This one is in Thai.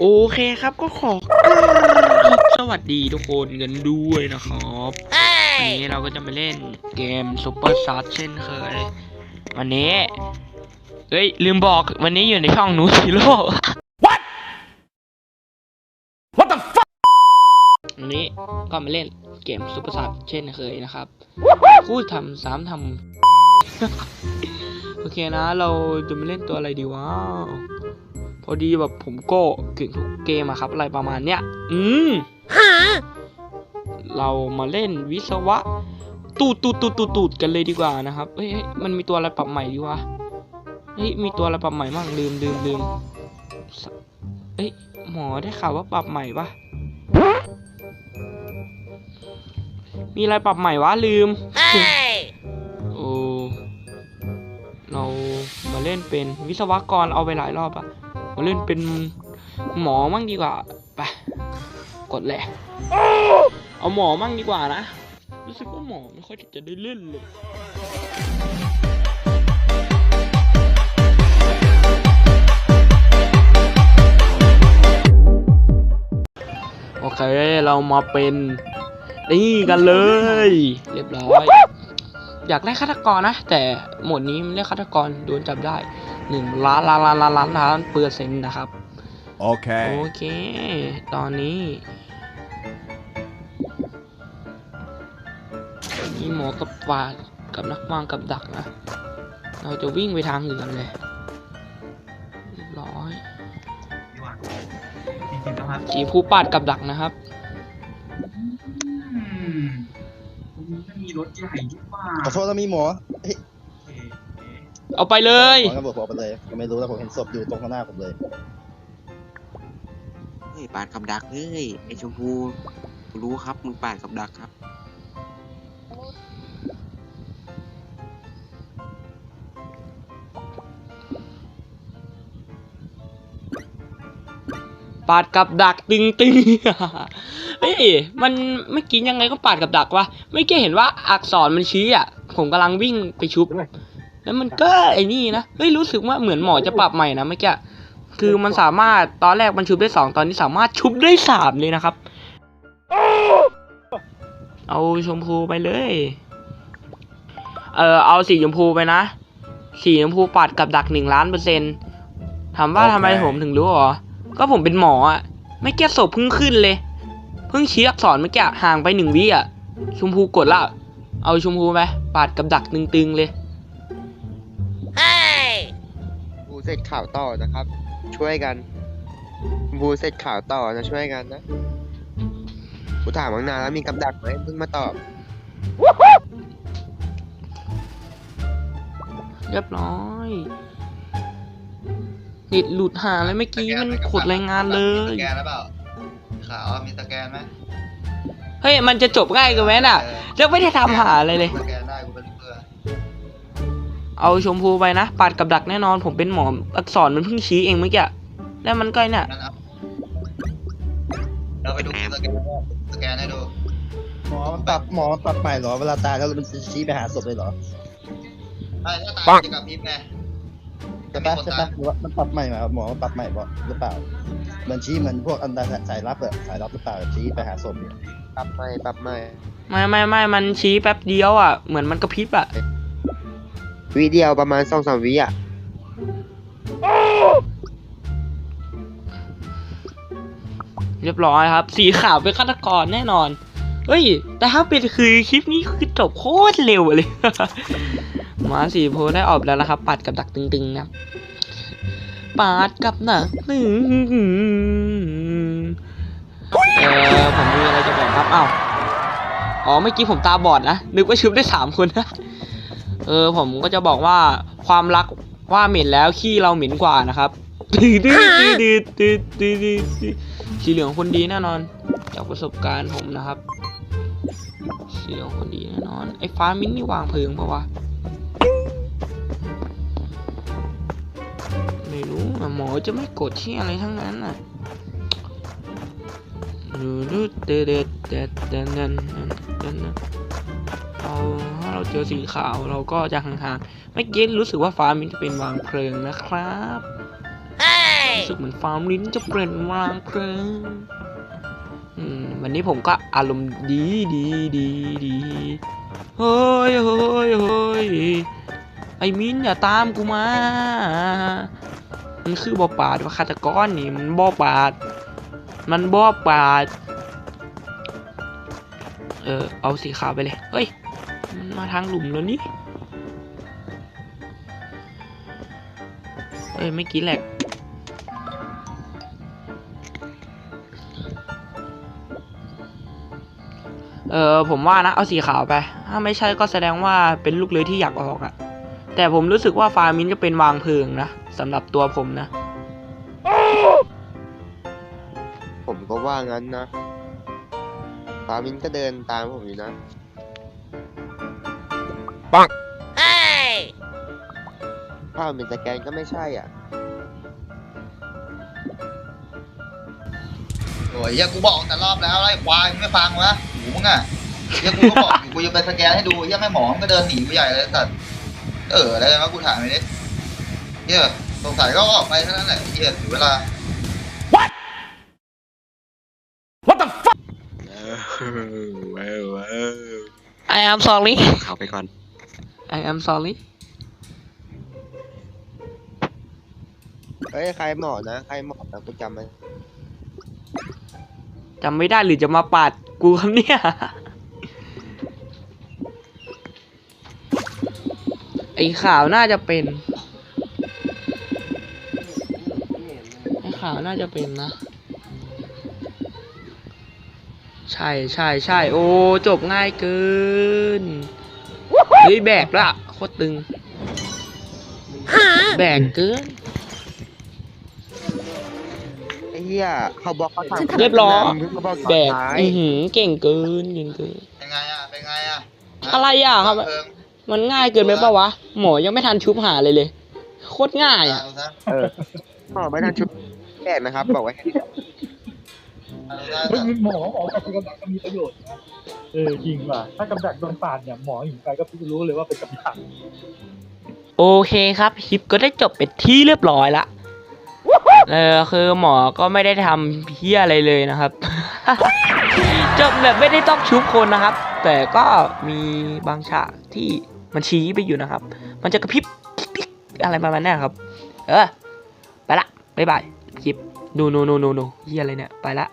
โอเคครับก็ขอสวัสดีทุกคนกันด้วยนะครับวันนี้เราก็จะมาเล่นเกม Super s a r เช่นเคย วันนี้เฮ้ย ลืมบอกวันนี้อยู่ในช่องนูซิโร่ What What the fuck วันนี้ก็มาเล่นเกม Super s a r เช่นเคยนะครับพูดทำสามทำโอเคนะ เราจะมาเล่นตัวอะไรดีวะ พอดีแบบผมก็เก่งทุกเกมอะครับ อะไรประมาณเนี้ย อืมเรามาเล่นวิศวะ ตูดตูดตูดตูดตูดกันเลยดีกว่านะครับเฮ้ยเฮ้ยมันมีตัวอะไรปรับใหม่ดีวะเฮ้ยมีตัวอะไรปรับใหม่บ้างลืมลืมลืมสเอ้ยหมอได้ข่าวว่าปรับใหม่ปะมีอะไรปรับใหม่วะลืมโอ้เรามาเล่นเป็นวิศวกรเอาไปหลายรอบอะ มาเล่นเป็นหมอมั่งดีกว่า ไป กดเลยเอาหมอมั่งดีกว่านะ รู้สึกว่าหมอไม่ค่อยจะได้เล่นเลยโอเค เรามาเป็นนี่กันเลย เรียบร้อย อยากได้ฆาตกรนะ แต่โหมดนี้มันเรียกฆาตกรโดนจับได้ หนึ่งล้านล้านล้านล้านล้านล้านเปอร์เซ็นต์นะครับ โอ Okay. เค ตอนนี้มีหมอกับปาดกับนักวางกับดักนะ เราจะวิ่งไปทางอื่นเลยเรียบร้อยจริงๆต้องครับสีผู้ปาดกับดักนะครับอืมตรงนี้ก็มีรถใหญ่ด้วยว่าขอโทษนะมีหมอ เอาไปเลยหมอตำรวจบอกไปเลยผมไม่รู้แต่ผมเห็นศพอยู่ตรงข้างหน้าผมเลย เฮ้ยปาดกับดักเฮ้ยไอชมพูกูรู้ครับมึงปาดกับดักครับปาดกับดักตึงตึง เฮ้ยมันไม่อกินยังไงก็ปาดกับดักวะไม่แค่เห็นว่าอักษรมันชี้อะ ผมกำลังวิ่งไปชุบ แล้วมันก็ไอ้นี่นะเฮ้ยรู้สึกว่าเหมือนหมอจะปรับใหม่นะเมื่อกี้คือมันสามารถตอนแรกมันชุบได้สองตอนนี้สามารถชุบได้สามเลยนะครับ เอาชมพูไปเลย เออเอาสีชมพูไปนะ สีชมพูปัดกับดักหนึ่งล้านเปอร์เซ็นต์ถามว่าโอเคทำไมผมถึงรู้เหรอ ก็ผมเป็นหมออะไม่แก้ศพเพิ่งขึ้นเลย เพิ่งชี้อักษรเมื่อกี้ห่างไปหนึ่งวิอะชมพูกดละ เอาชมพูไปปาดกับดักตึงๆเลย เสร็จข่าวต่อนะครับ ช่วยกันบูเสร็จข่าวต่อนะช่วยกันนะกูถามตั้งนานแล้วมีกับดักไหมเพิ่งมาตอบเรียบร้อยนิดหลุดหาเลยเมื่อกี้มันขดรายงานเลย มีสแกนหรือเปล่าขาวมีสแกนไหมเฮ้ยมันจะจบง่ายกันไหมน่ะเออแล้วไม่ได้ทำหาอะไรเลยสแกน เอาชมพูไปนะปาดกับดักแน่นอนผมเป็นหมออักษรมันเพิ่งชี้เองเมื่อกี้แล้วมันก็เนี่ยนั่นเอาเราไปดูสแกนสแกนให้ดูหมอมันปรับหมอมันปรับใหม่เหรอเวลาตายแล้วมันจะชี้ไปหาศพเลยเหรอใช่ถ้าตายจะกลับพริบไงใช่ปะใช่ปะหรือว่ามันปรับใหม่ไหมหมอมันปรับใหม่บ่หรือเปล่ามันชี้เหมือนพวกอันดาสายลับอะสายลับหรือเปล่าชี้ไปหาศพเนี่ยปรับใหม่ปรับใหม่ไม่ไม่ไม่มันชี้แป๊บเดียวอะเหมือนมันกระพริบอะ วิเดียวประมาณสองสามวิอะเรียบร้อยครับ สีขาวเป็นฆาตกรแน่นอน เฮ้ย แต่ถ้าเป็นคือคลิปนี้คือจบโคตรเร็วเลย มาสีโพได้ออกแล้วนะครับ ปัดกับดักตึงๆนะครัดกับหนักตึงเออผมมีอะไรจะบอกครับอ้าวอ๋อเมื่อกี้ผมตาบอดนะ นึกว่าชุบได้สามคนนะ เออผมก็จะบอกว่าความรักว่าเหม็นแล้วขี้เราเหม็นกว่านะครับดืดดืดดืดดืดดืดดืดดืดสีเหลืองคนดีแน่นอน จากประสบการณ์ผมนะครับ สีเหลืองคนดีแน่นอน ไอ้ฟ้ามิ้นนี่วางเพลิงปะวะไม่รู้หมอจะไม่กดที่อะไรทั้งนั้นอะดูดูเด็ดเด็ดเด็ดเด็ดเด็ดเด็ดเราถ้า เราเจอสีขาว เราก็จะห่างๆเมื่อกี้รู้สึกว่าฟ้ามิ้นจะเป็นวางเพลิงนะครับรู้สึกเหมือนฟาร์มลิ้นจะเปลี่ยนวางเพลิงอืมวันนี้ผมก็อารมณ์ดีดีดีดีเฮ้ยเฮ้ยเฮ้ยไอ้มิ้นอย่าตามกูมา มันคือบอปาดว่าฆาตกรนี่มันบอปาด มันบอปาด เออเอาสีขาวไปเลย เฮ้ย มาทางหลุมแล้วนี่เอ้ยไม่กี้แหลกเออผมว่านะเอาสีขาวไป ถ้าไม่ใช่ก็แสดงว่าเป็นลูกเลยที่อยากออกอะแต่ผมรู้สึกว่าฟาร์มินจะเป็นวางเพลิงนะสำหรับตัวผมนะ ผมก็ว่างั้นนะฟามินก็เดินตามผมอยู่นะ ถ้ามันเป็นสแกนก็ไม่ใช่อะโอ้ยเหี้ยกูบอกแต่รอบแล้วไอ้ควายมึงไม่ฟังวะหูมึงอะเหี้ยกูก็บอกอยู่กูจะไปสแกนให้ดูเหี้ยแม่หมอมงก็เดินหนีกูใหญ่เลยแต่เอออะไรวะกูถามไปดิเหี้ยสงสัยก็ออกไปเท่านั้นแหละเหี้ยถึงเวลา I am sorry เข้าไปก่อน I am sorry เฮ้ยใครหมอนะใครหมอนะกูจำไหมจำไม่ได้หรือจะมาปาดกูครับเนี่ยไอ้ข่าวน่าจะเป็นไอ้ข่าวน่าจะเป็นนะ ใช่ใช่ใช่โอ้จบง่ายเกินเฮ้ยแบกละโคตรตึงแบกเกิน เหี้ยเขาบอกเขาทำเรียบร้อยเพิ่งมาบอกตอนแบกท้ายอือหือเก่งเกินเก่งเกินเป็นไงอะเป็นไงอะอะไรอะครับเพิ่งมันง่ายเกินไปปะวะหมอยังไม่ทันชุบหาเลยเลยโคตรง่ายอะดูซะเออหมอไม่ทันชุดแบกนะครับ บอกไว้แค่นี้ดูซะเฮ้ยหมอหมอกับกำดักก็มีประโยชน์นะเออจริงว่ะถ้ากำดักโดนปาดเนี่ยหมอเห็นใครก็รู้เลยว่าเป็นกำดักโอเคครับคลิปก็ได้จบเป็นที่เรียบร้อยละ เออคือหมอก็ไม่ได้ทำเพี้ยอะไรเลยนะครับ จบแบบไม่ได้ต้องชุบคนนะครับ แต่ก็มีบางฉากที่มันชี้ไปอยู่นะครับ มันจะกระพริบอะไรประมาณนั้นครับ เออ ไปละบ๊ายบายคลิปดูนูนูนูนูเฮียอะไรเนี่ย ไปละ